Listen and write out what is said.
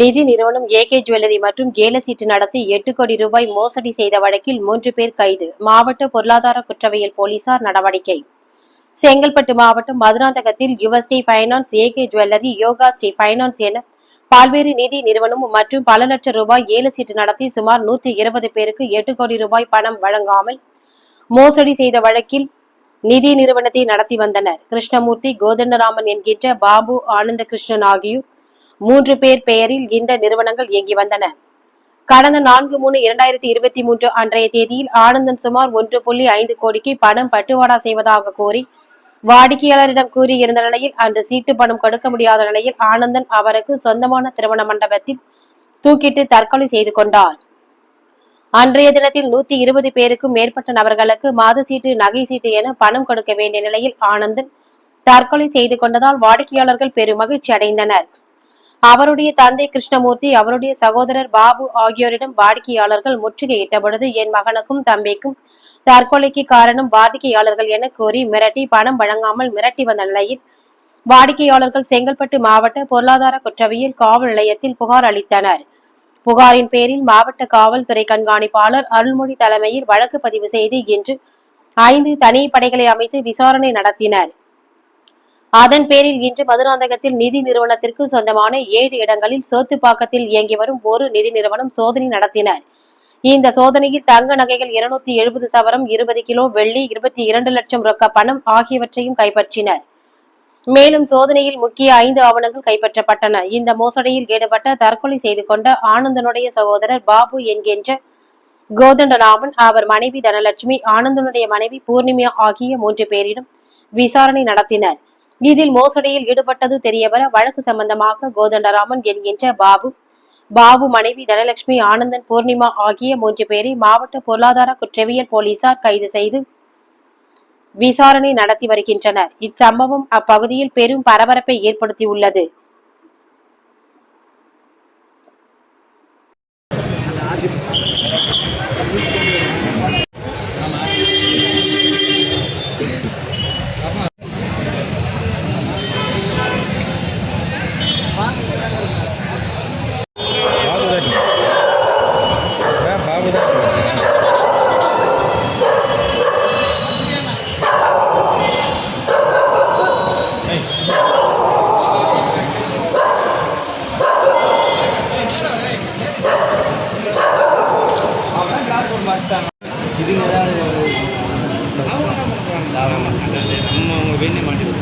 நிதி நிறுவனம் AK jewellery மற்றும் ஏல நடத்தி எட்டு கோடி ரூபாய் மோசடி செய்த வழக்கில் மூன்று பேர் கைது. மாவட்ட பொருளாதார குற்றவியல் போலீசார் நடவடிக்கை. செங்கல்பட்டு மாவட்டம் மதுராந்தகத்தில் Yuvashree finance AK jewellery Yoga Sri finance என பல்வேறு நிதி நிறுவனம் மற்றும் பல லட்சம் ரூபாய் ஏல சீட்டு நடத்தி சுமார் நூத்தி இருபது பேருக்கு எட்டு கோடி ரூபாய் பணம் வழங்காமல் மோசடி செய்த வழக்கில் நிதி நிறுவனத்தை நடத்தி வந்தனர். கிருஷ்ணமூர்த்தி கோதண்டராமன் என்கின்ற பாபு ஆனந்த கிருஷ்ணன் ஆகியோர் மூன்று பேர் பெயரில் இந்த நிறுவனங்கள் இயங்கி வந்தன. கடந்த நான்கு மூணு இரண்டாயிரத்தி இருபத்தி மூன்று அன்றைய தேதியில் ஆனந்தன் சுமார் ஒன்று புள்ளி ஐந்து கோடிக்கு பணம் பட்டுவாடா செய்வதாக கூறி வாடிக்கையாளரிடம் கூறியிருந்த நிலையில் அன்று சீட்டு பணம் கொடுக்க முடியாத நிலையில் ஆனந்தன் அவருக்கு சொந்தமான திருமண மண்டபத்தில் தூக்கிட்டு தற்கொலை செய்து கொண்டார். அன்றைய தினத்தில் நூத்தி இருபது பேருக்கும் மேற்பட்ட நபர்களுக்கு மாத சீட்டு நகை சீட்டு என பணம் கொடுக்க வேண்டிய நிலையில் ஆனந்தன் தற்கொலை செய்து கொண்டதால் வாடிக்கையாளர்கள் பெரும் மகிழ்ச்சி அடைந்தனர். அவருடைய தந்தை கிருஷ்ணமூர்த்தி அவருடைய சகோதரர் பாபு ஆகியோரிடம் வாடிக்கையாளர்கள் முற்றுகையிட்ட பொழுது என் மகனுக்கும் தம்பிக்கும் தற்கொலைக்கு காரணம் வாடிக்கையாளர்கள் என கூறி மிரட்டி பணம் வழங்காமல் மிரட்டி வந்த நிலையில் வாடிக்கையாளர்கள் செங்கல்பட்டு மாவட்ட பொருளாதார குற்றவியல் காவல் நிலையத்தில் புகார் அளித்தனர். புகாரின் பேரில் மாவட்ட காவல்துறை கண்காணிப்பாளர் அருள்மொழி தலைமையில் வழக்கு பதிவு செய்து இன்று ஐந்து தனி படைகளை அமைத்து விசாரணை நடத்தினர். அதன் பேரில் இன்று மதுராந்தகத்தில் நிதி நிறுவனத்திற்கு சொந்தமான ஏழு இடங்களில் சோத்துப்பாக்கத்தில் இயங்கி வரும் ஒரு நிதி நிறுவனம் சோதனை நடத்தினர். இந்த சோதனையில் தங்க நகைகள் இருநூத்தி எழுபது சவரம் இருபது கிலோ வெள்ளி இருபத்தி இரண்டு லட்சம் ரொக்க பணம் ஆகியவற்றையும் கைப்பற்றினர். மேலும் சோதனையில் முக்கிய ஐந்து ஆவணங்கள் கைப்பற்றப்பட்டன. இந்த மோசடியில் ஈடுபட்ட தற்கொலை செய்து கொண்ட ஆனந்தனுடைய சகோதரர் பாபு என்கின்ற கோதண்டராமன் அவர் மனைவி தனலட்சுமி ஆனந்தனுடைய மனைவி பூர்ணிமா ஆகிய மூன்று பேரிடம் விசாரணை நடத்தினர். இதில் மோசடியில் ஈடுபட்டது தெரியவர வழக்கு சம்பந்தமாக கோதண்டராமன் என்கின்ற பாபு பாபு மனைவி தனலட்சுமி ஆனந்தன் பூர்ணிமா ஆகிய மூன்று பேரை மாவட்ட பொருளாதார குற்றவியல் போலீசார் கைது செய்து விசாரணை நடத்தி வருகின்றனர். இச்சம்பவம் அப்பகுதியில் பெரும் பரபரப்பை ஏற்படுத்தியுள்ளது. லாபம் நம்ம அவங்க வேண்டிய மாட்டேங்குது